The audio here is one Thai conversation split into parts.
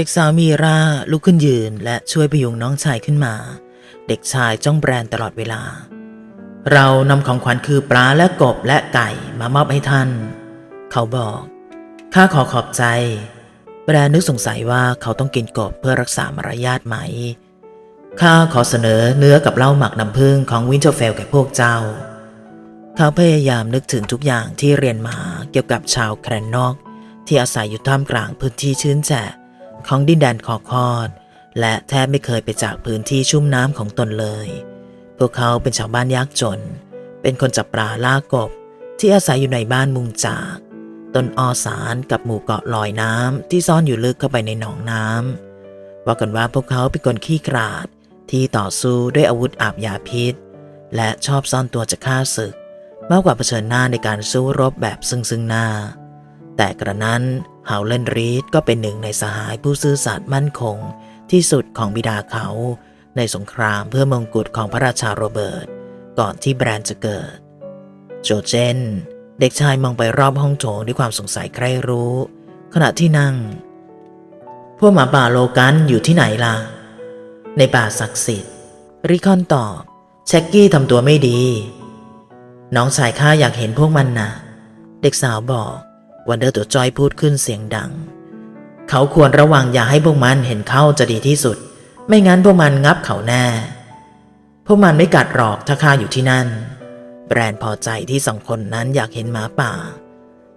ด็กสาวมีราลุกขึ้นยืนและช่วยพยุงน้องชายขึ้นมา เด็กชายจ้องแบรนตลอดเวลา เรานำของขวัญคือปลาและกบและไก่มามอบให้ท่าน เขาบอก ข้าขอขอบใจ แบรนนึกสงสัยว่าเขาต้องกินกบเพื่อรักษามารยาทไหม ข้าขอเสนอเนื้อกับเหล้าหมักน้ำผึ้งของวินเทอร์เฟลแก่พวกเจ้า เขาพยายามนึกถึงทุกอย่างที่เรียนมาเกี่ยวกับชาวแครนนอก ที่อาศัยอยู่ท่ามกลางพื้นที่ชื้นแฉะ ของดินแดนคอคอด และแทบไม่เคยไปจากพื้นที่ชุ่มน้ำของตนเลย พวกเขาเป็นชาวบ้านยากจน เป็นคนจับปลาล่ากบ ที่อาศัยอยู่ในบ้านมุงจาก ต้นออสารกับหมู่เกาะลอยน้ำที่ซ่อนอยู่ลึกเข้าไปในหนองน้ำว่ากันว่าพวกเขาเป็นคนขี้กราดที่ต่อสู้ด้วยอาวุธอาบยาพิษ และชอบซ่อนตัวจากข้าศึก มากกว่าเผชิญหน้าในการสู้รบแบบซึ่งซึ่งหน้า แต่กระนั้นเฮาเลนรีดก็เป็นหนึ่งในสหายผู้ซื่อสัตย์มั่นคง ที่สุดของบิดาเขา ในสงครามเพื่อมงกุฎของพระราชาโรเบิร์ต ก่อนที่แบรนด์จะเกิด โจเจน เด็กชายมองไปรอบห้องโถงด้วยความสงสัยใคร่รู้ ขณะที่นั่ง พวกหมาป่าโลกันอยู่ที่ไหนล่ะ ในป่าศักดิ์สิทธิ์ ริคอนตอบแช็กกี้ทำตัวไม่ดี น้องชายข้าอยากเห็นพวกมันนะเด็กสาวบอก วันเดอร์ตัวจอยพูดขึ้นเสียงดัง เขาควรระวังอย่าให้พวกมันเห็นเข้าจะดีที่สุด ไม่งั้นพวกมันงับเขาแน่ พวกมันไม่กัดหรอกถ้าข้าอยู่ที่นั่น แบรนด์พอใจที่สองคนนั้นอยากเห็นหมาป่า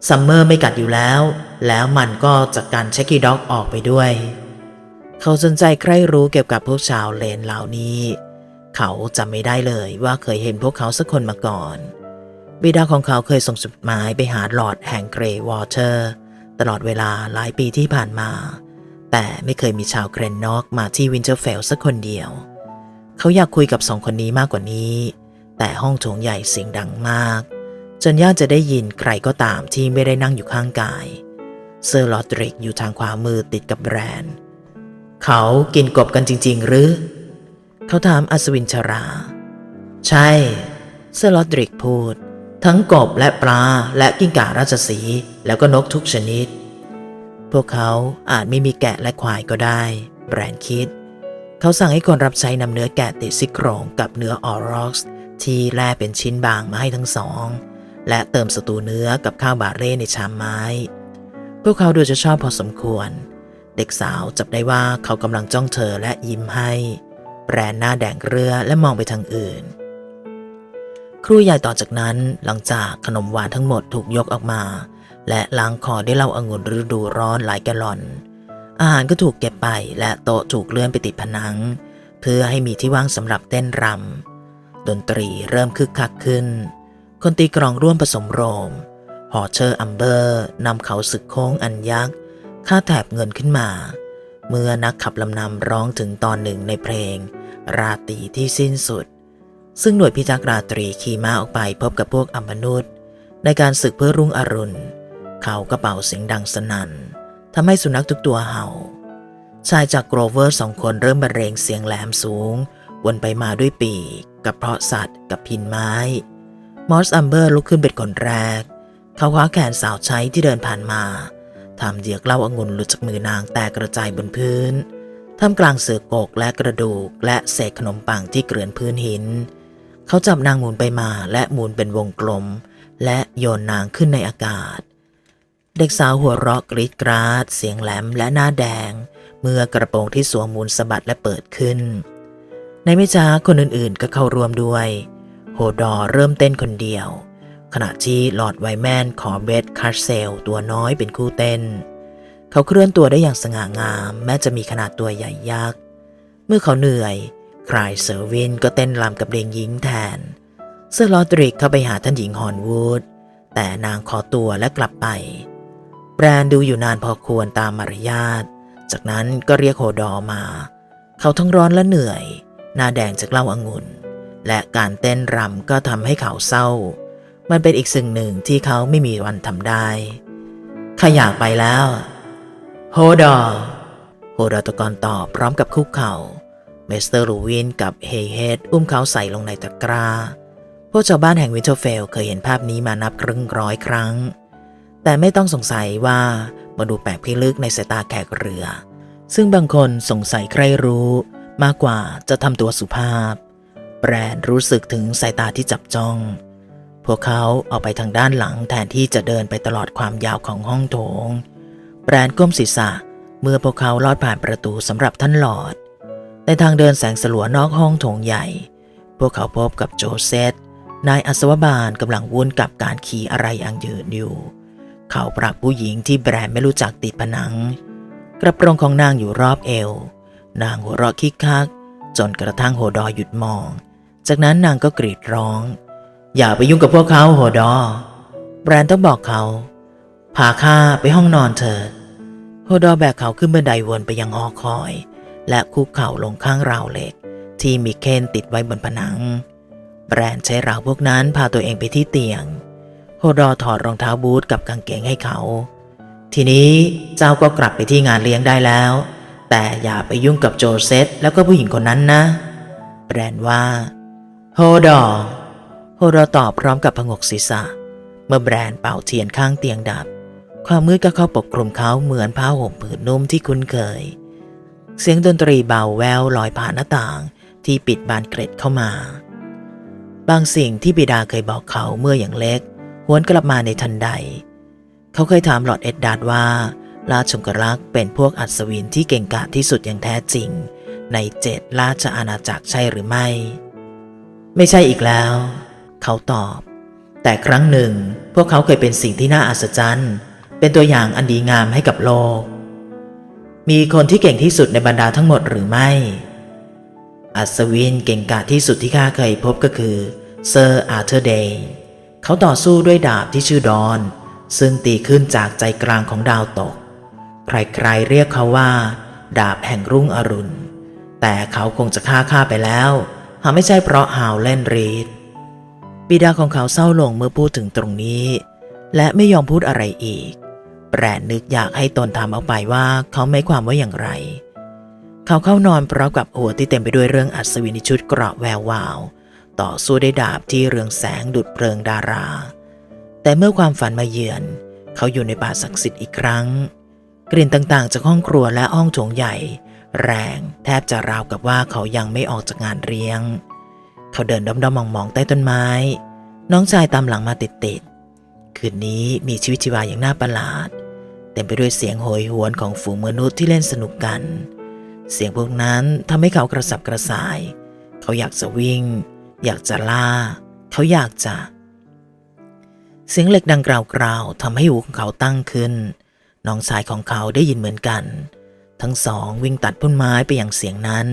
ซัมเมอร์ไม่กัดอยู่แล้ว แล้วมันก็จัดการเช็กกี้ด็อกออกไปด้วย เขาสนใจใครรู้เกี่ยวกับพวกชาวเลนเหล่านี้ เขาจำไม่ได้เลยว่าเคยเห็นพวกเขาสักคนมาก่อน บิดาของเขาเคยส่งจดหมายไปหาลอร์ดแห่งเกรย์วอเตอร์ ตลอดเวลาหลายปีที่ผ่านมา แต่ไม่เคยมีชาวเกรนนอกมาที่วินเทอร์เฟลสักคนเดียว เขาอยากคุยกับสองคนนี้มากกว่านี้ แต่ห้องโถงใหญ่เสียงดังมาก จนยากจะได้ยินใครก็ตามที่ไม่ได้นั่งอยู่ข้างกาย เซอร์ลอดริกอยู่ทางขวามือติดกับแบรนด์เขากินกบกันจริง ๆ หรือ เขาถามอัศวินชรา ใช่ เซอร์ลอดริกพูด ทั้งกบและปลาและกิ้งก่าราชสี แล้วก็นกทุกชนิด พวกเขาอาจไม่มีแกะและควายก็ได้ แบรนด์คิด เขาสั่งให้คนรับใช้นำเนื้อแกะติดซี่โครงกับเนื้อออร็อกซ์ที่แล่เป็นชิ้นบางมาให้ทั้งสอง และเติมสตูเนื้อกับข้าวบาเร่ในชามไม้ พวกเขาดูจะชอบพอสมควร เด็กสาวจับได้ว่าเขากำลังจ้องเธอและยิ้มให้ แบรนด์หน้าแดงเรือและมองไปทางอื่น ครูใหญ่ต่อจากนั้นหลังจากขนมหวานทั้งหมดถูกยกออกมา และล้างคอด้วยเหล้าองุ่นฤดูร้อนหลายแกลลอน อาหารก็ถูกเก็บไปและโต๊ะถูกเลื่อนไปติดผนัง เพื่อให้มีที่ว่างสำหรับเต้นรำดนตรีเริ่มคึกคักขึ้น คนตีกลองร่วมผสมโรงฮอเชอร์อัมเบอร์นำเขาศึกโค้งอันยักษ์ค่าแถบเงินขึ้นมา เมื่อนักขับลำนำร้องถึงตอนหนึ่งในเพลง ราตรีที่สิ้นสุด ซึ่งหน่วยพิทักษ์ราตรีขี่ม้าออกไปพบกับพวกอมนุษย์ ในการศึกเพื่อรุ่งอรุณ เขากระเป๋าเสียงดังสนั่นทำให้สุนัขทุกตัวเห่า ชายจากโกรเวอร์สองคนเริ่มบรรเลงเสียงแหลมสูง วนไปมาด้วยปีก กับเพาะสัตว์ กับพินไม้ มอสอัมเบอร์ลุกขึ้นเป็นคนแรก เขาคว้าแขนสาวใช้ที่เดินผ่านมาทำเหยือกเล้าองุ่นหลุดจากมือนางแตกกระจายบนพื้นท่ามกลางเสือกกและกระดูกและเศษขนมปังที่เกลื่อนพื้นหิน เขาจับนางหมุนไปมาและหมุนเป็นวงกลม และโยนนางขึ้นในอากาศ เด็กสาวหัวเราะกรีดกราด เสียงแหลมและหน้าแดง เมื่อกระโปรงที่สวมหมุนสะบัดและเปิดขึ้น ในไม่ช้าคนอื่นๆ ก็เข้าร่วมด้วย โฮดอร์เริ่มเต้นคนเดียว ขณะที่ลอร์ดไวแมนขอเบสคาร์เซลตัวน้อยเป็นคู่เต้น เขาเคลื่อนตัวได้อย่างสง่างาม แม้จะมีขนาดตัวใหญ่ยักษ์เมื่อเขาเหนื่อย คลายเซอร์วินก็เต้นรำกับเด็กหญิงแทน เซอร์ลอดริกเข้าไปหาท่านหญิงฮอนวูด แต่นางขอตัวและกลับไป แบรนดูอยู่นานพอควรตามมารยาท จากนั้นก็เรียกโฮดอ์มา เขาทั้งร้อนและเหนื่อย หน้าแดงจากเหล้าอางุ่น และการเต้นรำก็ทำให้เขาเศร้า มันเป็นอีกสิ่งหนึ่งที่เขาไม่มีวันทำได้ข้าอยากไปแล้ว โฮดอ์โฮดอร์ตะกอนตอบพร้อมกับคุกเข่า มสเตอร์ลูวินกับเฮเฮดอุ้มเขาใส่ลงในตะกร้า พวกชาวบ้านแห่งวินเทอร์เฟลเคยเห็นภาพนี้มานับครึ่งร้อยครั้ง แต่ไม่ต้องสงสัยว่ามาดูแปลกพิลึกในสายตาแขกเรือ ซึ่งบางคนสงสัยใครรู้มากกว่าจะทำตัวสุภาพ แบรนด์รู้สึกถึงสายตาที่จับจ้อง พวกเขาออกไปทางด้านหลังแทนที่จะเดินไปตลอดความยาวของห้องโถง แบรนด์ก้มศีรษะเมื่อพวกเขาลอดผ่านประตูสำหรับท่านหลอด ในทางเดินแสงสลัวนอกห้องโถงใหญ่ พวกเขาพบกับโจเซตนายอัศวบาลกำลังวุ่นกับการขี่อะไรอังยืนอยู่ เขาปรับผู้หญิงที่แบรนด์ไม่รู้จักติดผนัง กระโปรงของนางอยู่รอบเอว นางหัวเราะคิกคัก จนกระทั่งโฮดอหยุดมอง จากนั้นนางก็กรีดร้อง อย่าไปยุ่งกับพวกเขาโฮดอ แบรนด์ต้องบอกเขา พาข้าไปห้องนอนเถิดโฮดอแบกเขาขึ้นบันไดวนไปยังหอคอย และคุกเข่าลงข้างราวเหล็ก ที่มีเคนติดไว้บนผนัง แบรนด์ใช้ราวพวกนั้นพาตัวเองไปที่เตียง โฮดอถอดรองเท้าบูทกับกางเกงให้เขา ทีนี้เจ้าก็กลับไปที่งานเลี้ยงได้แล้ว แต่อย่าไปยุ่งกับโจเซตแล้วก็ผู้หญิงคนนั้นนะ แบรนด์ว่า โฮดอโฮดอตอบพร้อมกับพงกศีรษะ เมื่อแบรนด์เป่าเทียนข้างเตียงดับ ความมืดก็เข้าปกคลุมเขาเหมือนผ้าห่มผืนนุ่มที่คุ้นเคย เสียงดนตรีเบาแววลอยผ่านหน้าต่างที่ปิดบานเกร็ดเข้ามา บางสิ่งที่บิดาเคยบอกเขาเมื่ออย่างเล็กหวนกลับมาในทันใด เขาเคยถามหลอดเอ็ดดาร์ดว่า ราชชงกรักษ์เป็นพวกอัศวินที่เก่งกาจที่สุดอย่างแท้จริง ในเจ็ดราชอาณาจักรใช่หรือไม่ ไม่ใช่อีกแล้ว เขาตอบ แต่ครั้งหนึ่ง พวกเขาเคยเป็นสิ่งที่น่าอัศจรรย์ เป็นตัวอย่างอันดีงามให้กับโลก มีคนที่เก่งที่สุดในบรรดาทั้งหมดหรือไม่ อัศวินเก่งกาจที่สุดที่ข้าเคยพบก็คือเซอร์อาร์เธอร์เดย์เขาต่อสู้ด้วยดาบที่ชื่อดอน ซึ่งตีขึ้นจากใจกลางของดาวตก ใครๆเรียกเขาว่า ดาบแห่งรุ่งอรุณ แต่เขาคงจะฆ่าข้าไปแล้ว หากไม่ใช่เพราะฮาวเล่นรีดบิดาของเขาเศร้าลงเมื่อพูดถึงตรงนี้ และไม่ยอมพูดอะไรอีก แปรนึกอยากให้ตนถามออกไปว่าเขาไม่ความว่าอย่างไร เขาเข้านอนพร้อมกับหัวที่เต็มไปด้วยเรื่องอัศวินในชุดเกราะแวววาว ต่อสู้ได้ดาบที่เรืองแสงดุดเพลิงดารา แต่เมื่อความฝันมาเยือน เขาอยู่ในป่าศักดิ์สิทธิ์อีกครั้ง กลิ่นต่างๆ จากห้องครัวและห้องโถงใหญ่ แรงแทบจะราวกับว่าเขายังไม่ออกจากงานเลี้ยง เขาเดินด้อมๆมองๆใต้ต้นไม้ น้องชายตามหลังมาติดๆคืนนี้มีชีวิตชีวาอย่างน่าประหลาด เต็มไปด้วยเสียงโหยหวนของฝูงมนุษย์ที่เล่นสนุกกัน เสียงพวกนั้นทำให้เขากระสับกระส่าย เขาอยากจะวิ่ง อยากจะล่า เขาอยากจะ เสียงเหล็กดังกราวๆทำให้หูของเขาตั้งขึ้น น้องชายของเขาได้ยินเหมือนกัน ทั้งสองวิ่งตัดพุ่นไม้ไปอย่างเสียงนั้น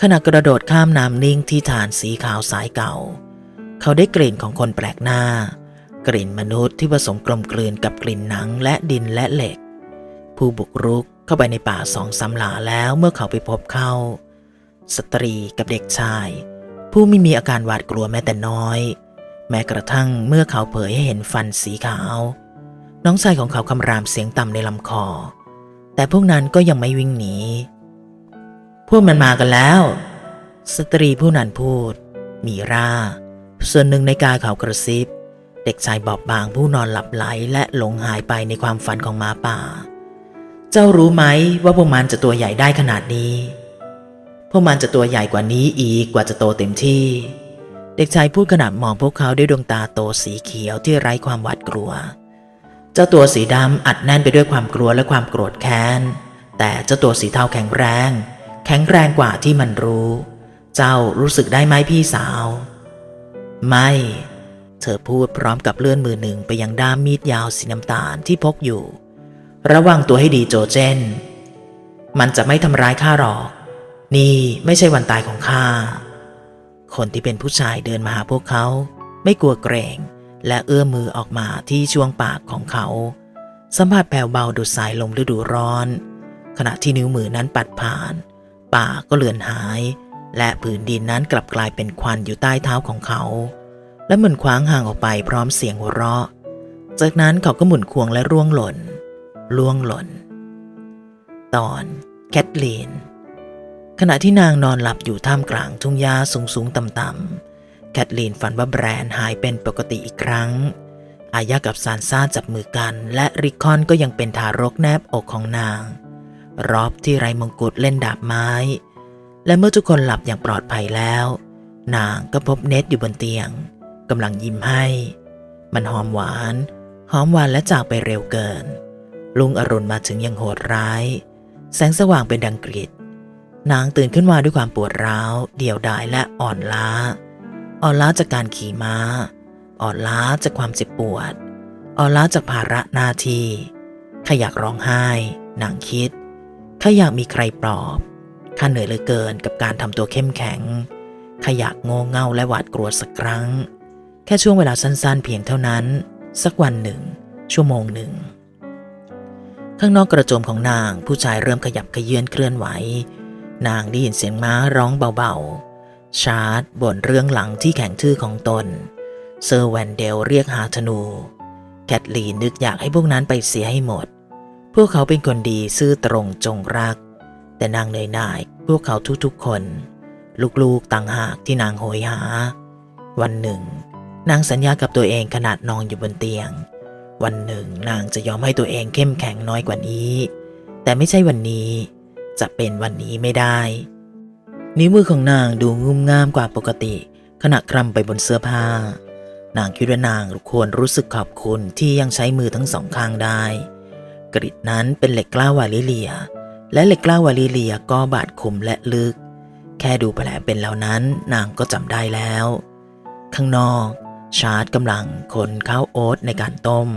ขณะกระโดดข้ามน้ำนิ่งที่ฐานสีขาวสายเก่า เขาได้กลิ่นของคนแปลกหน้า กลิ่นมนุษย์ที่ผสมกลมกลืนกับกลิ่นหนังและดินและเหล็ก ผู้บุกรุกเข้าไปในป่าสองสามหลาแล้วเมื่อเขาไปพบเข้า สตรีกับเด็กชาย ผู้ไม่มีอาการหวาดกลัวแม้แต่น้อย แม้กระทั่งเมื่อเขาเผยให้เห็นฟันสีขาว น้องชายของเขาคำรามเสียงต่ำในลำคอ แต่พวกนั้นก็ยังไม่วิ่งหนี พวกมันมากันแล้ว สตรีผู้นั้นพูด มีราส่วนหนึ่งในกายเขากระซิบ เด็กชายบอบบางผู้นอนหลับไหลและหลงหายไปในความฝันของหมาป่า เจ้ารู้ไหมว่าพวกมันจะตัวใหญ่ได้ขนาดนี้ พวกมันจะตัวใหญ่กว่านี้อีกกว่าจะโตเต็มที่ เด็กชายพูดขณะมองพวกเขาด้วยดวงตาโตสีเขียวที่ไร้ความหวาดกลัว เจ้าตัวสีดำอัดแน่นไปด้วยความกลัวและความโกรธแค้น แต่เจ้าตัวสีเทาแข็งแรง แข็งแรงกว่าที่มันรู้ เจ้ารู้สึกได้ไหมพี่สาว ไม่ เธอพูดพร้อมกับเลื่อนมือหนึ่งไปยังด้ามมีดยาวสีน้ำตาลที่พกอยู่ ระวังตัวให้ดีโจเจน มันจะไม่ทำร้ายข้าหรอก นี่ไม่ใช่วันตายของข้า คนที่เป็นผู้ชายเดินมาหาพวกเขา ไม่กลัวเกรง และเอื้อมมือออกมาที่ช่วงปากของเขา สัมผัสแผ่วเบาดุดสายลมฤดูร้อน ขณะที่นิ้วมือนั้นปัดผ่าน ป่าก็เลือนหาย และผืนดินนั้นกลับกลายเป็นควันอยู่ใต้เท้าของเขา และหมุนคว้างห่างออกไปพร้อมเสียงหัวเราะ จากนั้นเขาก็หมุนควงและร่วงหล่น ล่วงหล่น ตอนแคทลีน ขณะที่นางนอนหลับอยู่ท่ามกลางทุ่งหญ้าสูงสูงๆต่ำแคทลีนฝันว่าแบรนด์หายเป็นปกติอีกครั้ง อายากับซานซ่าจับมือกัน และริคอนก็ยังเป็นทารกแนบอกของนาง รอบที่ไรมงกุฎเล่นดาบไม้ และเมื่อทุกคนหลับอย่างปลอดภัยแล้ว นางก็พบเน็ตอยู่บนเตียง กำลังยิ้มให้ มันหอมหวาน หอมหวานและจากไปเร็วเกิน ลุงอรุณมาถึงอย่างโหดร้าย แสงสว่างเป็นดังกรีดนางตื่นขึ้นมาด้วยความปวดร้าว เดี่ยวดายและอ่อนล้า อ่อนล้าจากการขี่ม้า อ่อนล้าจากความเจ็บปวด อ่อนล้าจากภาระหน้าที่ข้าอยากร้องไห้ นางคิดข้าอยากมีใครปลอบข้าเหนื่อยเหลือเกินกับการทำตัวเข้มแข็งข้าอยากโง่เง่าและหวาดกลัวสักครั้ง แค่ช่วงเวลาสั้นๆ เพียงเท่านั้น สักวันหนึ่ง ชั่วโมงหนึ่ง ข้างนอกกระโจมของนางผู้ชายเริ่มขยับขยื่นเคลื่อนไหว นางได้ยินเสียงม้าร้องเบาๆ ชาร์ดบ่นเรื่องหลังที่แข็งทื่อของตน เซอร์แวนเดลเรียกหาธนู แคทลีนนึกอยากให้พวกนั้นไปเสียให้หมด พวกเขาเป็นคนดีซื่อตรงจงรัก แต่นางเหนื่อยหน่ายพวกเขาทุกๆคน ลูกๆต่างหากที่นางโหยหา วันหนึ่ง นางสัญญากับตัวเองขนาดนอนอยู่บนเตียง วันหนึ่งนางจะยอมให้ตัวเองเข้มแข็งน้อยกว่านี้ แต่ไม่ใช่วันนี้ จะเป็นวันนี้ไม่ได้ นิ้วมือของนางดูงุ่มง่ามกว่าปกติ ขณะคลำไปบนเสื้อผ้า นางคิดว่านางควรรู้สึกขอบคุณที่ยังใช้มือทั้งสองข้างได้ กริดนั้นเป็นเหล็กกล้าวาลิเลีย และเหล็กกล้าวาลิเลียก็บาดคมและลึก แค่ดูแผลเป็นแล้วนั้น นางก็จำได้แล้ว ข้างนอก ชาร์ดกำลังคนข้าวโอ๊ตในการต้ม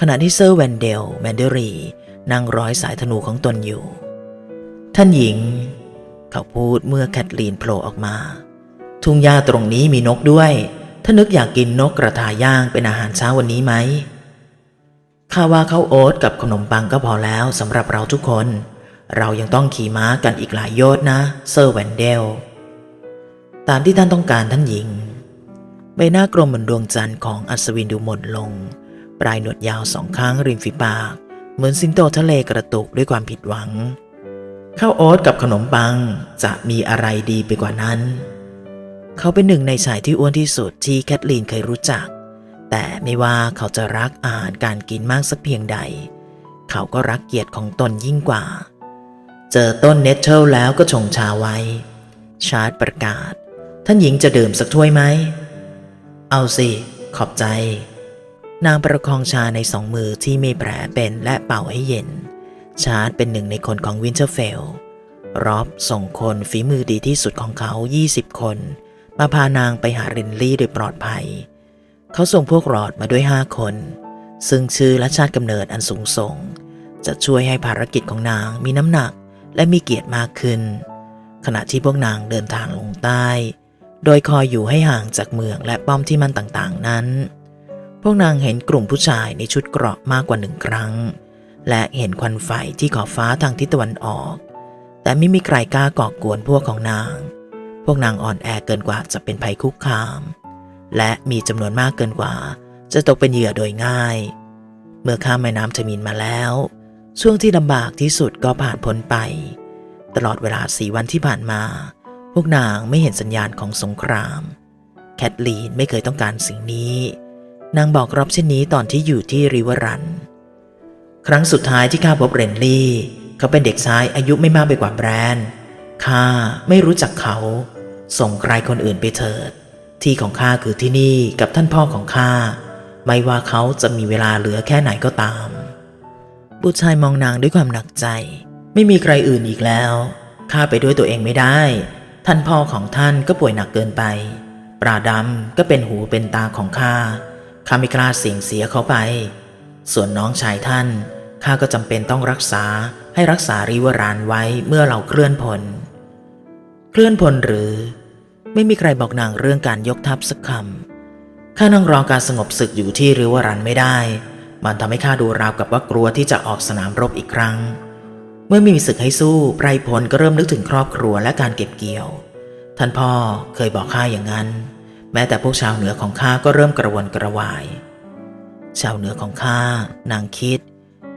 ขณะที่เซอร์แวนเดลแมนเดอรีนั่งร้อยสายธนูของตนอยู่ ท่านหญิง เขาพูดเมื่อแคทลีนโผล่ออกมา ทุ่งหญ้าตรงนี้มีนกด้วยถ้านึกอยากกินนกกระทาย่างเป็นอาหารเช้าวันนี้ไหมข้าว่าข้าวโอ๊ตกับขนมปังก็พอแล้วสำหรับเราทุกคน เรายังต้องขี่ม้ากันอีกหลายโยชนะ เซอร์แวนเดล ตามที่ท่านต้องการท่านหญิง ใบหน้ากลมเหมือนดวงจันทร์ของอัศวินดูหม่นลง ปลายหนวดยาวสองข้างริมฝีปาก เหมือนสิงโตทะเลกระตุกด้วยความผิดหวัง ข้าวโอ๊ตกับขนมปังจะมีอะไรดีไปกว่านั้น เขาเป็นหนึ่งในชายที่อ้วนที่สุดที่แคทลีนเคยรู้จัก แต่ไม่ว่าเขาจะรักอาหารการกินมากสักเพียงใด เขาก็รักเกียรติของตนยิ่งกว่า เจอต้นเนเธลแล้วก็ชงชาไว้ ชาร์ดประกาศ ท่านหญิงจะดื่มสักถ้วยไหม เอาสิ ขอบใจ นางประคองชาในสองมือที่มีแผลเป็นและเป่าให้เย็น ชาร์ดเป็นหนึ่งในคนของวินเทอร์เฟลรอบส่งคนฝีมือดีที่สุดของเขา 20 คน มาพานางไปหาเรนลี่โดยปลอดภัย เขาส่งพวกรอดมาด้วย 5 คน ซึ่งชื่อและชาติกำเนิดอันสูงส่ง จะช่วยให้ภารกิจของนางมีน้ำหนักและมีเกียรติมากขึ้น ขณะที่พวกนางเดินทางลงใต้ โดยคอยอยู่ให้ห่างจากเมืองและป้อมที่มันต่างๆนั้น พวกนางเห็นกลุ่มผู้ชายในชุดเกราะมากกว่าหนึ่งครั้ง และเห็นควันไฟที่ขอบฟ้าทางทิศตะวันออก แต่ไม่มีใครกล้าก่อกวนพวกของนาง พวกนางอ่อนแอเกินกว่าจะเป็นภัยคุกคาม และมีจำนวนมากเกินกว่า จะตกเป็นเหยื่อโดยง่าย เมื่อข้ามแม่น้ำทมินมาแล้ว ช่วงที่ลำบากที่สุดก็ผ่านพ้นไป ตลอดเวลาสี่วันที่ผ่านมา พวกนางไม่เห็นสัญญาณของสงคราม แคทลีนไม่เคยต้องการสิ่งนี้ นางบอกรอบเช่นนี้ตอนที่อยู่ที่ริเวอรัน ครั้งสุดท้ายที่ข้าพบเรนลี่ เขาเป็นเด็กชายอายุไม่มากไปกว่าแบรนด์ข้าไม่รู้จักเขา ส่งใครคนอื่นไปเถิด ที่ของข้าคือที่นี่กับท่านพ่อของข้า ไม่ว่าเขาจะมีเวลาเหลือแค่ไหนก็ตาม บุตรชายมองนางด้วยความหนักใจ ไม่มีใครอื่นอีกแล้วข้าไปด้วยตัวเองไม่ได้ ท่านพ่อของท่านก็ป่วยหนักเกินไป ปราดำก็เป็นหูเป็นตาของข้า ข้าไม่กล้าเสี่ยงเสียเขาไป ส่วนน้องชายท่าน ข้าก็จำเป็นต้องรักษาให้รักษาริวรานไว้เมื่อเราเคลื่อนพล เคลื่อนพลหรือ ไม่มีใครบอกนางเรื่องการยกทัพสักคำ ข้านั่งรอการสงบศึกอยู่ที่ริวรันไม่ได้ มันทำให้ข้าดูราวกับว่ากลัวที่จะออกสนามรบอีกครั้ง เมื่อม่มีศึกให้สู้ไพรพลก็เริ่มนึกถึงครอบครัวและการเก็บเกี่ยว ท่านพ่อเคยบอกข้าอย่างนั้น แม้แต่พวกชาวเหนือของข้าก็เริ่มกระวนกระวาย ชาวเหนือของข้านางคิด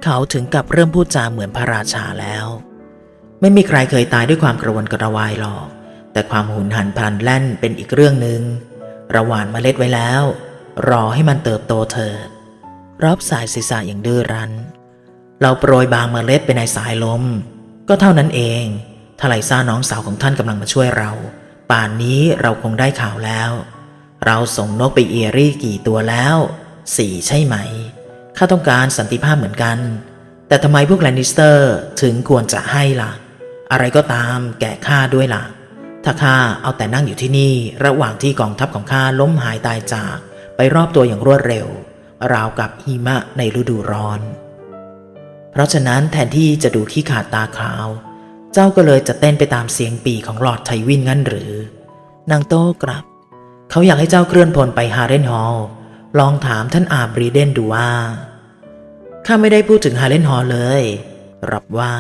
เขาถึงกับเริ่มพูดจาเหมือนพระราชาแล้ว ไม่มีใครเคยตายด้วยความกระวนกระวายหรอก แต่ความหุนหันพลันแล่นเป็นอีกเรื่องหนึ่งระหว่านเมล็ดไว้แล้ว รอให้มันเติบโตเถิดรอบสายศีรษะอย่างดื้อรั้น เราโปรยบางเมล็ดไปในสายลม ก็เท่านั้นเองถ้าไลซ่าน้องสาวของท่านกำลังมาช่วยเรา ป่านนี้เราคงได้ข่าวแล้ว เราส่งนกไปเอรี่กี่ตัวแล้วสี่ใช่ไหมข้าต้องการสันติภาพเหมือนกัน แต่ทำไมพวกแลนนิสเตอร์ถึงควรจะให้ล่ะ อะไรก็ตามแก่ข้าด้วยล่ะ ถ้าข้าเอาแต่นั่งอยู่ที่นี่ระหว่างที่กองทัพของข้าล้มหายตายจาก ไปรอบตัวอย่างรวดเร็ว ราวกับหิมะในฤดูร้อน เพราะฉะนั้นแทนที่จะดูขี้ขาดตาขาว เจ้าก็เลยจะเต้นไปตามเสียงปีของหลอดไทวินงั้นหรือ นางโต้กลับ เขาอยากให้เจ้าเคลื่อนพลไปฮาเรนฮอลล์ลองถามท่านอาบรีเดนดูว่า ข้าไม่ได้พูดถึงฮาเรนฮอลเลย รับว่า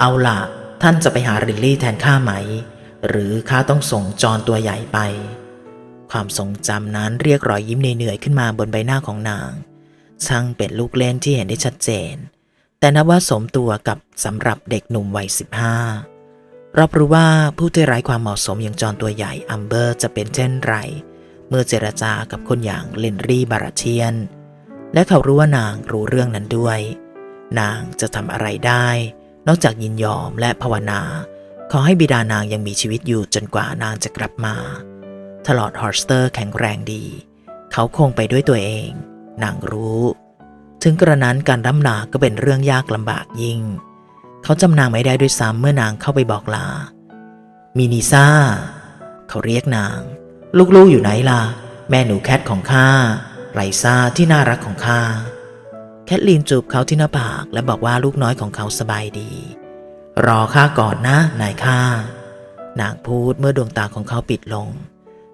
เอาละท่านจะไปหาริลลี่แทนข้าไหม หรือข้าต้องส่งจอนตัวใหญ่ไป ความทรงจำนั้นเรียกรอยยิ้มเหนื่อยๆขึ้นมาบนใบหน้าของนาง ช่างเป็นลูกเล่นที่เห็นได้ชัดเจน แต่นับว่าสมตัวกับสำหรับเด็กหนุ่มวัย 15 รับรู้ว่าผู้ที่ไร้ความเหมาะสมอย่างจอนตัวใหญ่อัมเบอร์จะเป็นเช่นไร เมื่อเจรจากับคนอย่างเลนรี่บาราเชียน และเขารู้ว่านางรู้เรื่องนั้นด้วย นางจะทำอะไรได้ นอกจากยินยอมและภาวนาขอให้บิดานางยังมีชีวิตอยู่จนกว่านางจะกลับมาถลอดฮอร์สเตอร์แข็งแรงดี เขาคงไปด้วยตัวเอง นางรู้ ถึงกระนั้นการร่ำลาก็เป็นเรื่องยากลำบากยิ่ง เขาจำนางไม่ได้ด้วยซ้ำเมื่อนางเข้าไปบอกลา มินิซ่า เขาเรียกนาง ลูกๆอยู่ไหนล่ะ แม่หนูแคทของข้าไลซ่าที่น่ารักของข้าแคทลีนจูบเขาที่หน้าผากและบอกว่าลูกน้อยของเขาสบายดี รอข้าก่อนนะนายข้านางพูดเมื่อดวงตาของเขาปิดลง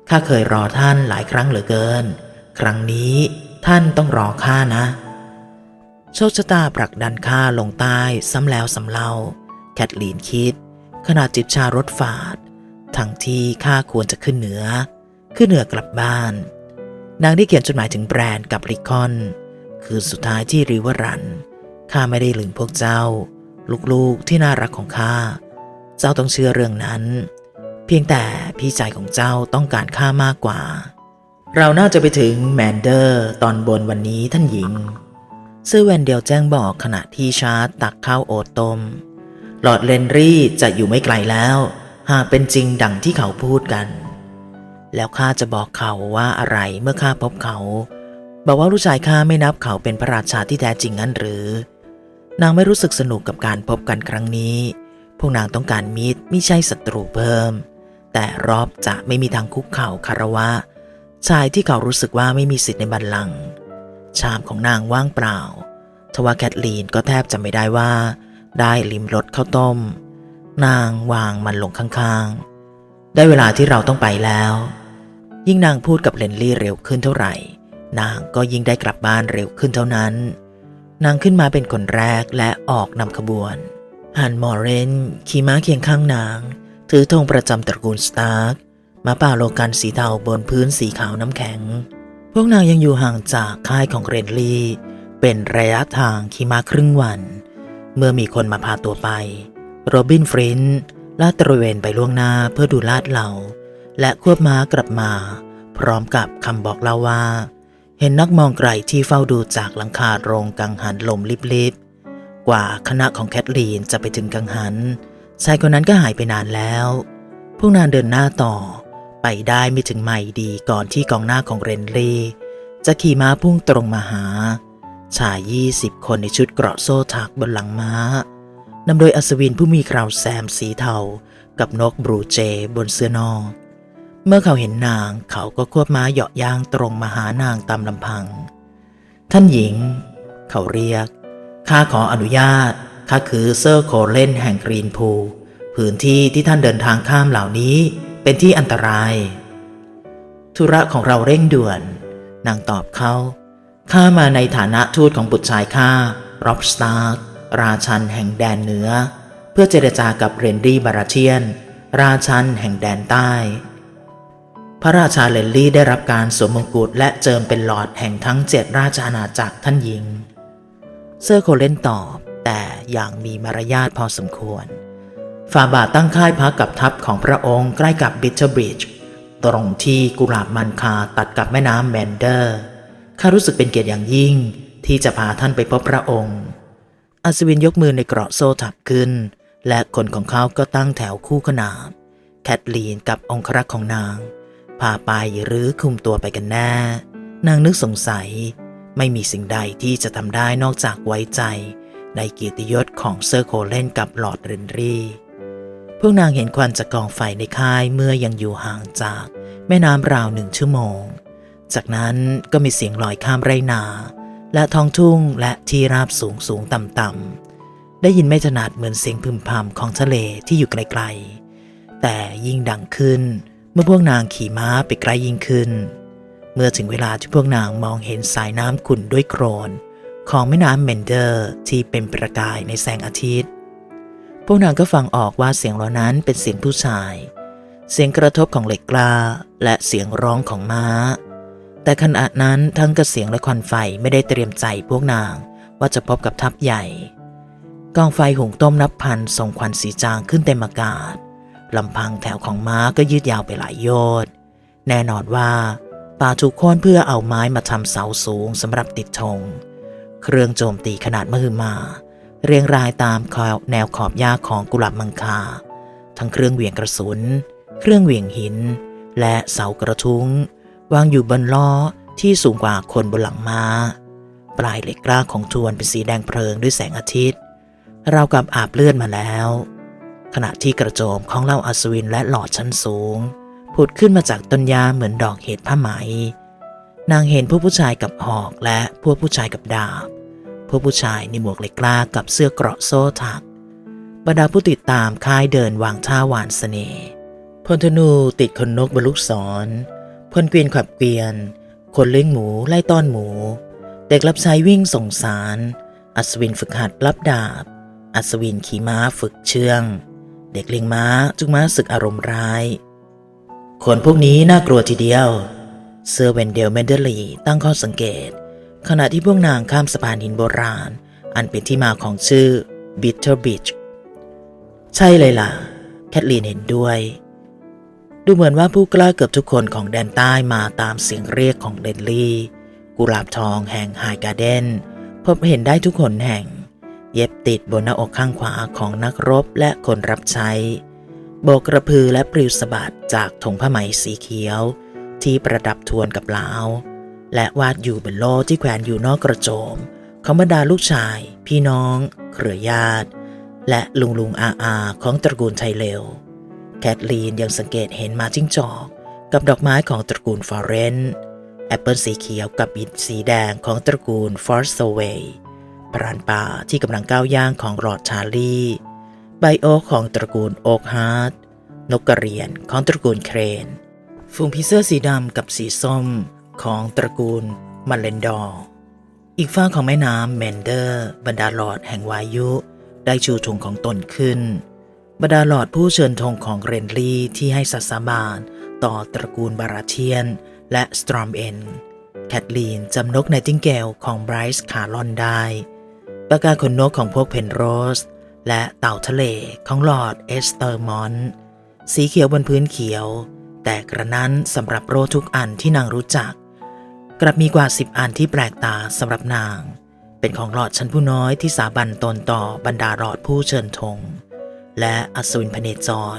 ข้าเคยรอท่านหลายครั้งเหลือเกิน ครั้งนี้ท่านต้องรอข้านะ โชคชะตาผลักดันข้าลงใต้ซ้ำแล้วซ้ำเล่า แคทลีนคิด ขณะจิบชารถฝาด ทั้งที่ข้าควรจะขึ้นเหนือ ขึ้นเหนือกลับบ้าน นางได้เขียนจดหมายถึงแบรนด์กับริคอน คืนสุดท้ายที่ริเวอรัน ข้าไม่ได้ลืมพวกเจ้า ลูกๆที่น่ารักของข้า เจ้าต้องเชื่อเรื่องนั้น เพียงแต่พี่ชายของเจ้าต้องการข้ามากกว่า เราน่าจะไปถึงแมนเดอร์ตอนบนวันนี้ท่านหญิง ซื่อแวนเดียวแจ้งบอกขณะที่ชาร์ตตักข้าวโอตต้ม หลอดเลนรี่จะอยู่ไม่ไกลแล้ว หากเป็นจริงดังที่เขาพูดกัน แล้วข้าจะบอกเขาว่าอะไรเมื่อข้าพบเขา บอกว่าลูกชายข้าไม่นับเขาเป็นพระราชาที่แท้จริงงั้นหรือ นางไม่รู้สึกสนุกกับการพบกันครั้งนี้ พวกนางต้องการมิตรไม่ใช่ศัตรูเพิ่ม แต่รอบจะไม่มีทางคุกเข่าคารวะ ชายที่เขารู้สึกว่าไม่มีสิทธิ์ในบัลลังก์ ชามของนางว่างเปล่า ทว่าแคทลีนก็แทบจำไม่ได้ว่า ได้ลิมรสข้าวต้ม นางวางมันลงข้างๆ ได้เวลาที่เราต้องไปแล้ว ยิ่งนางพูดกับเลนลี่เร็วขึ้นเท่าไหร่ นางก็ยิ่งได้กลับบ้านเร็วขึ้นเท่านั้น นางขึ้นมาเป็นคนแรกและออกนำขบวนฮันมอร์เรนขี่ม้าเคียงข้างนาง ถือธงประจำตระกูลสตาร์กมาป่าโลกันสีเทาบนพื้นสีขาวน้ำแข็ง พวกนางยังอยู่ห่างจากค่ายของเรนลี่เป็นระยะทางขี่ม้าครึ่งวัน เมื่อมีคนมาพาตัวไป โรบินฟรินท์ลาดตระเวนไปล่วงหน้าเพื่อดูลาดเหล่า และควบม้ากลับมา พร้อมกับคำบอกเล่าว่า เห็นนักมองไกลที่เฝ้าดูจากหลังคาโรงกังหันลมลิบๆ กว่าคณะของแคทลีนจะไปถึงกังหันชายคนนั้นก็หายไปนานแล้ว พวกนางเดินหน้าต่อ ไปได้ไม่ถึงไม่ดีก่อนที่กองหน้าของเรนลีจะขี่ม้าพุ่งตรงมาหา ชายยี่สิบคนในชุดเกราะโซ่ถักบนหลังม้านำโดยอัศวินผู้มีคราวแซมสีเทา กับนกบรูเจบนเสื้อนอกเมื่อเขาเห็นนางเขาก็ควบม้าเหยาะย่างตรงมาหานางตามลำพัง ท่านหญิง เขาเรียก ข้าขออนุญาต ข้าคือเซอร์โคเลนแห่งกรีนพูลพื้นที่ที่ท่านเดินทางข้ามเหล่านี้ เป็นที่อันตราย ธุระของเราเร่งด่วน นางตอบเขาข้ามาในฐานะทูตของบุตรชายข้าร็อบสตาร์ราชันแห่งแดนเหนือ เพื่อเจรจากับเรนดี้บาราเชียน ราชันแห่งแดนใต้ พระราชาเลนลี่ได้รับการสวมมงกุฎและเจิมเป็นหลอดแห่งทั้งเจ็ดราชอาณาจักรท่านหญิง เซอร์โคเลนตอบแต่อย่างมีมารยาทพอสมควร ฟาบาทตั้งค่ายพักกับทัพของพระองค์ใกล้กับบิทเทอร์บริดจ์ตรงที่กุหลาบมันคาตัดกับแม่น้ำแมนเดอร์ข้ารู้สึกเป็นเกียรติอย่างยิ่งที่จะพาท่านไปพบพระองค์ อัศวินยกมือในเกราะโซ่ถักขึ้น และคนของเขาก็ตั้งแถวคู่ขนานแคทลีนกับองครักษ์ของนาง พาไปหรือคุมตัวไปกันแน่ นางนึกสงสัย ไม่มีสิ่งใดที่จะทำได้นอกจากไว้ใจ ในเกียรติยศของเซอร์โคเลนกับหลอร์ดเรนรี พวกนางเห็นควันจากกองไฟในค่ายเมื่อยังอยู่ห่างจากแม่น้ำราวหนึ่งชั่วโมง จากนั้นก็มีเสียงลอยข้ามไรนา และท้องทุ่งและที่ราบสูงสูงต่ำต่ำได้ยินไม่ถนัดเหมือนเสียงพึมพำของทะเลที่อยู่ไกลๆ แต่ยิ่งดังขึ้นเมื่อพวกนางขี่ม้าไปไกลยิ่งขึ้น เมื่อถึงเวลาที่พวกนางมองเห็นสายน้ำขุ่นด้วยโครน ของแม่น้ำเมนเดอร์ที่เป็นประกายในแสงอาทิตย์ วกนางก็ฟังออกว่าเสียงเหล่านั้นเป็นเสียงผู้ชาย เสียงกระทบของเหล็กกล้าและเสียงร้องของม้า แต่ขณะนั้นทั้งกระเสียงและควันไฟไม่ได้เตรียมใจพวกนางว่าจะพบกับทัพใหญ่ กองไฟหุงต้มนับพันส่งควันสีจางขึ้นเต็มอากาศลำพังแถวของม้าก็ยืดยาวไปหลายโยชน์แน่นอนว่าป่าถูกโค่นเพื่อเอาไม้มาทำเสาสูงสำหรับติดธงเครื่องโจมตีขนาดมหึมา เรียงรายตามแนวขอบหญ้าของกุหลาบมังคา ทั้งเครื่องเหวี่ยงกระสุน เครื่องเหวี่ยงหิน และเสากระทุ้ง วางอยู่บนล้อที่สูงกว่าคนบนหลังม้า ปลายเหล็กกล้าของทวนเป็นสีแดงเพลิงด้วยแสงอาทิตย์เรากับอาบเลือดมาแล้ว ขณะที่กระโจมของเหล่าอัศวินและหลอดชั้นสูงผุดขึ้นมาจากต้นยาเหมือนดอกเห็ดผ้าไหม นางเห็นพวกผู้ชายกับหอกและพวกผู้ชายกับดาบ พวกผู้ชายในหมวกเหล็กกล้ากับเสื้อเกราะโซ่ถัก บรรดาผู้ติดตามค่ายเดินวางท่าหวานเสน่ห์พลธนูติดคนนกบนลูกศรพลเกวียนขับเกวียน คนเลี้ยงหมูไล่ต้อนหมู เด็กรับใช้วิ่งส่งสาร อัศวินฝึกหัดรับดาบ อัศวินขี่ม้าฝึกเชื่อง เด็กเลี้ยงม้าจุกม้าศึกอารมณ์ร้าย คนพวกนี้น่ากลัวทีเดียว เซอร์เวนเดลเมนเดลีตั้งข้อสังเกต ขณะที่พวกนางข้ามสะพานหินโบราณ อันเป็นที่มาของชื่อ Bitter Beach ใช่เลยล่ะ แคทลีนเห็นด้วย ดูเหมือนว่าผู้กล้าเกือบทุกคนของแดนใต้มาตามเสียงเรียกของเดนลี่ กุหลาบทองแห่งไฮการ์เดนพบเห็นได้ทุกคนแห่ง เย็บติดบนหน้าอกข้างขวาของนักรบและคนรับใช้ โบกกระพือและปลิวสะบัดจากธงผ้าไหมสีเขียว ที่ประดับทวนกับลาว และวาดอยู่บนโล่ที่แขวนอยู่นอกกระโจม ของบรรดาลูกชาย พี่น้อง เครือญาติ และลุงลุงอาอาของตระกูลไทเลวแคทลีนยังสังเกตเห็นมาจิ้งจอก กับดอกไม้ของตระกูลฟอเรนแอปเปิลสีเขียวกับอิฐสีแดงของตระกูลฟอร์สเวย์พรานป่าที่กำลังก้าวย่างของหลอดชาร์ลีใบโอของตระกูลโอ๊กฮาร์ดนกกระเรียนของตระกูลเครน ฝูงผีเสื้อสีดำกับสีส้ม ของตระกูลมาเลนดอร์อีกฝ้าของแม่น้ำเมนเดอร์ บรรดาหลอดแห่งวายุ ได้ชูธงของตนขึ้น บรรดาหลอดผู้เชิญธงของเรนลีที่ให้สัตย์สบานต่อตระกูลบาราเทียน และสตรอมเอนแคทลีนจำนกไนติงเกลของไบรซ์คาร์ลอนได้ประกาศขนนกของพวกเพนโรส และเต่าทะเลของหลอดเอสเตอร์มอน สีเขียวบนพื้นเขียว แต่กระนั้นสำหรับโรทุกอันที่นางรู้จัก กลับมีกว่าสิบอันที่แปลกตาสำหรับนาง เป็นของหลอดชั้นผู้น้อยที่สาบันตนต่อบรรดาหลอดผู้เชิญธงและอัศวินพเนจร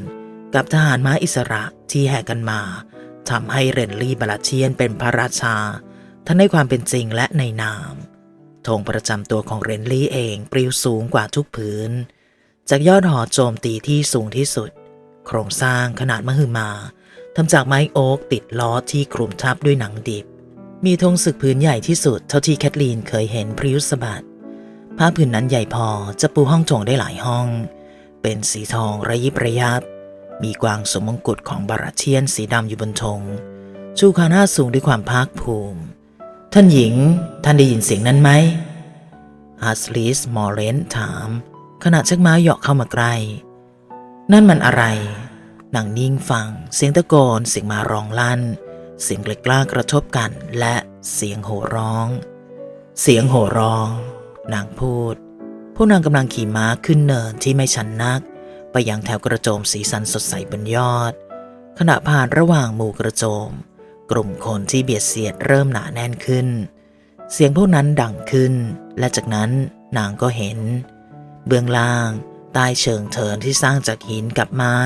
กับทหารม้าอิสระที่แห่กันมาทำให้เรนลี่บาลาเชียนเป็นพระราชา ทั้งในความเป็นจริงและในนามธงประจำตัวของเรนลี่เองปลิวสูงกว่าทุกพื้น จากยอดหอโจมตีที่สูงที่สุด โครงสร้างขนาดมหึมาทำจากไม้โอ๊กติดล้อที่คลุมทับด้วยหนังดิบ มีธงศึกพื้นใหญ่ที่สุดเท่าที่แคทลีนเคยเห็นพริ้วสะบัดผ้าผืนนั้นใหญ่พอจะปูห้องโถงได้หลายห้อง เป็นสีทองระยิบระยับ มีกวางสมมงกุฎของบาราเทียนสีดำอยู่บนธงชูคาหน้าสูงด้วยความภาคภูมิ ท่านหญิง ท่านได้ยินเสียงนั้นไหมอาสลิสมอร์เรนถาม ขณะชักม้าเหยาะเข้ามาใกล้นั่นมันอะไรนางนิ่งฟัง เสียงตะโกนเสียงมาร้องลั่น เสียงเกล็ดกล้ากระทบกันและเสียงโห่ร้อง เสียงโห่ร้อง นางพูด พวกนางกำลังขี่ม้าขึ้นเนินที่ไม่ชันนัก ไปยังแถวกระโจมสีสันสดใสบนยอด ขณะผ่านระหว่างหมู่กระโจม กลุ่มคนที่เบียดเสียดเริ่มหนาแน่นขึ้น เสียงพวกนั้นดังขึ้น และจากนั้นนางก็เห็น เบื้องล่างใต้เชิงเทินที่สร้างจากหินกับไม้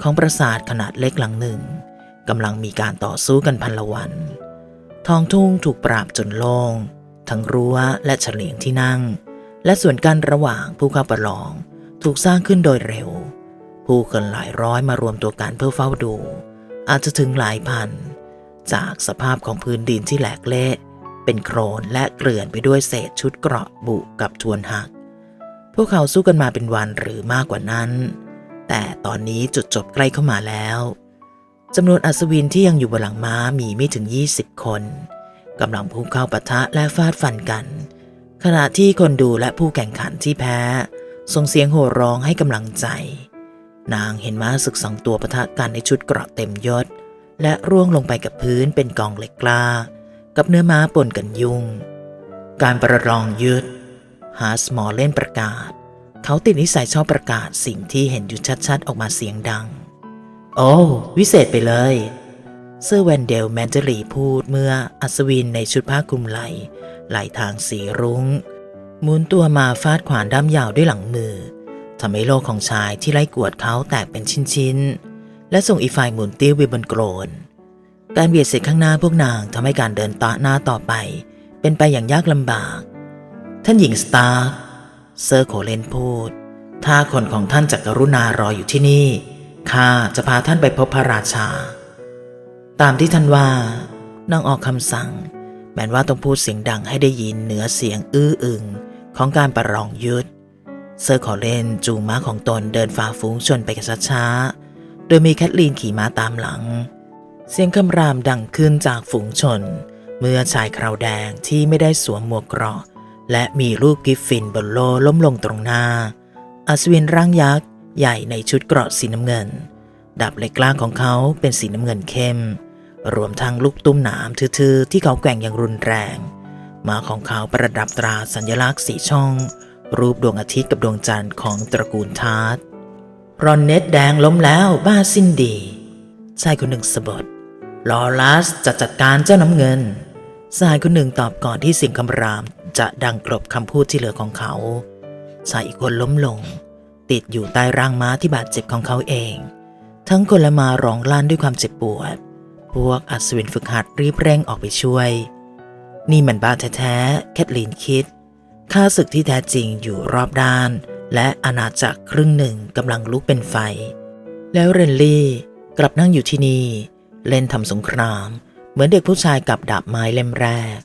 ของปราสาทขนาดเล็กหลังหนึ่ง กำลังมีการต่อสู้กันพันละวัน ท้องทุ่งถูกปราบจนโล่งทั้งรั้วและเฉลียงที่นั่ง และส่วนกันระหว่างผู้เข้าประลอง ถูกสร้างขึ้นโดยเร็ว ผู้คนหลายร้อยมารวมตัวกันเพื่อเฝ้าดู อาจจะถึงหลายพัน จากสภาพของพื้นดินที่แหลกเละ เป็นโครนและเกลื่อนไปด้วยเศษชุดเกราะบุกับทวนหัก พวกเขาสู้กันมาเป็นวันหรือมากกว่านั้น แต่ตอนนี้จุดจบใกล้เข้ามาแล้ว จำนวนอัศวินที่ยังอยู่บนหลังม้ามีไม่ถึง 20 คนกำลังพุ่งเข้าปะทะและฟาดฟันกัน ขณะที่คนดูและผู้แข่งขันที่แพ้ ส่งเสียงโห่ร้องให้กำลังใจ นางเห็นม้าศึกสองตัวปะทะกันในชุดเกราะเต็มยศ และร่วงลงไปกับพื้นเป็นกองเหล็กกล้า กับเนื้อม้าปนกันยุ่ง การประลองยืดฮาร์สมอร์เล่นประกาศ เขาติดนิสัยชอบประกาศสิ่งที่เห็นอยู่ชัดๆ ออกมาเสียงดัง โอ้วิเศษไปเลย เซอร์แวนเดลแมนเจอรีพูดเมื่ออัศวินในชุดผ้าคลุมไหลไหลทางสีรุง้งหมุนตัวมาฟาดขวานด้ามยาวด้วยหลังมือทำให้โลกของชายที่ไล่กวดเขาแตกเป็นชิ้นๆ และส่งอีกฝ่ายหมุนติ้วไปบนโกรน การเบียดเสียดข้างหน้าพวกนางทำให้การเดินต่อหน้าต่อไป เป็นไปอย่างยากลำบาก ท่านหญิงสตาร์เซอร์โคเลนพูด ถ้าคนของท่านจักรุณารออยู่ที่นี่ ข้าจะพาท่านไปพบพระราชา ตามที่ท่านว่านางออกคำสั่ง แม้ว่าต้องพูดเสียงดังให้ได้ยินเหนือเสียงอื้ออึงของการประลองยุทธเซอร์ขอเลนจูงม้าของตนเดินฝ่าฝูงชนไปกันช้าๆ โดยมีแคทลีนขี่ม้าตามหลัง เสียงคำรามดังขึ้นจากฝูงชน เมื่อชายคราวแดงที่ไม่ได้สวมหมวกเกราะ และมีรูปกิฟฟินบนโลล้มลงตรงหน้าอัศวินร่างยักษ์ ใหญ่ในชุดเกราะสีน้ำเงิน ดับเหล็กกล้าของเขาเป็นสีน้ำเงินเข้ม รวมทั้งลูกตุ้มหนามทื่อๆที่เขาแกว่งอย่างรุนแรง มาของเขาประดับตราสัญลักษณ์สีช่อง รูปดวงอาทิตย์กับดวงจันทร์ของตระกูลทาร์ตรอนเน็ตแดงล้มแล้วบ้าสิ้นดีชายคนหนึ่งสะบดลอรัสจะจัดการเจ้าน้ำเงินชายคนหนึ่งตอบก่อนที่เสียงคำรามจะดังกลบคำพูดที่เหลือของเขาชายอีกคนล้มลง ติดอยู่ใต้ร่างม้าที่บาดเจ็บของเขาเอง ทั้งคนละมาร้องลั่นด้วยความเจ็บปวด พวกอัศวินฝึกหัดรีบเร่งออกไปช่วย นี่มันบ้าแท้ๆแคทลีนคิดข้าศึกที่แท้จริงอยู่รอบด้าน และอาณาจักรครึ่งหนึ่งกำลังลุกเป็นไฟ แล้วเรนลี่กลับนั่งอยู่ที่นี่ เล่นทำสงคราม เหมือนเด็กผู้ชายกับดาบไม้เล่มแรก